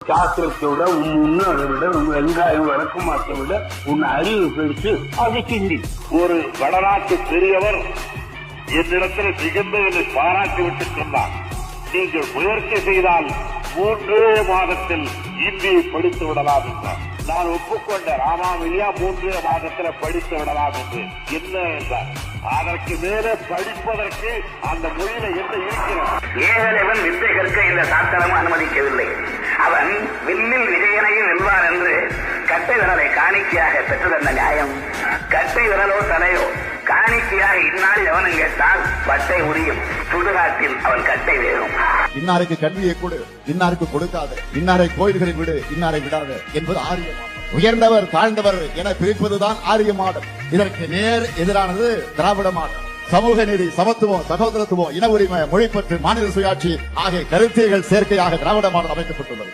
சாஸ்திரத்தை விட உன் முன்னோரை விட உன் வெங்காயம் விளக்கமாத்தை விட உன் அறிவு பெருசு அதை சிந்தி ஒரு வடநாட்டு பெரியவர் என்னிடத்தில் மிகுந்த என்னை பாராட்டி விட்டு சொன்னார். நீங்கள் முயற்சி செய்தால் மூன்றே மாதத்தில் இந்தியை படித்து விடலாம் என்றார். நான் ஒப்புக்கொண்டேன் ராமாமிலியா மூன்றே மாதத்தில் படித்து விடலாம் என்று. என்ன என்றார்? அதற்கு மேலே படிப்பதற்கு அந்த மொழியில என்ன இருக்கிறது? ஏகலைவன் வித்தை கற்க இந்த சாஸ்திரம் அனுமதிக்கவில்லை. அவன் வில்லில் விஜயனையும் வெல்வான் என்று கட்டை விரலை காணிக்கையாக பெற்று தந்த நியாயம். கட்டை விரலோ தலையோ காணிக்கையாக இந்நாள் எவனும் கேட்டால் பட்டை உரியும். சுடுகாட்டில் அவன் கட்டை வேறும் இன்னாருக்கு கல்வியை கொடு இன்னாருக்கு கொடுக்காத. இன்னாரை கோயில்களில் விடு இன்னாரை விடாத என்பது ஆரியம் உயர்ந்தவர் தாழ்ந்தவர் என பிரிப்பதுதான் ஆரியமாடம். இதற்கு நேர் எதிரானது திராவிட மாடல் சமூக நீதி சமத்துவம் சகோதரத்துவம் இன உரிமை மொழிப்பற்று மாநில சுயாட்சி ஆகிய கருத்தியல் சேர்க்கையாக திராவிட மாடல் அமைக்கப்பட்டுள்ளது.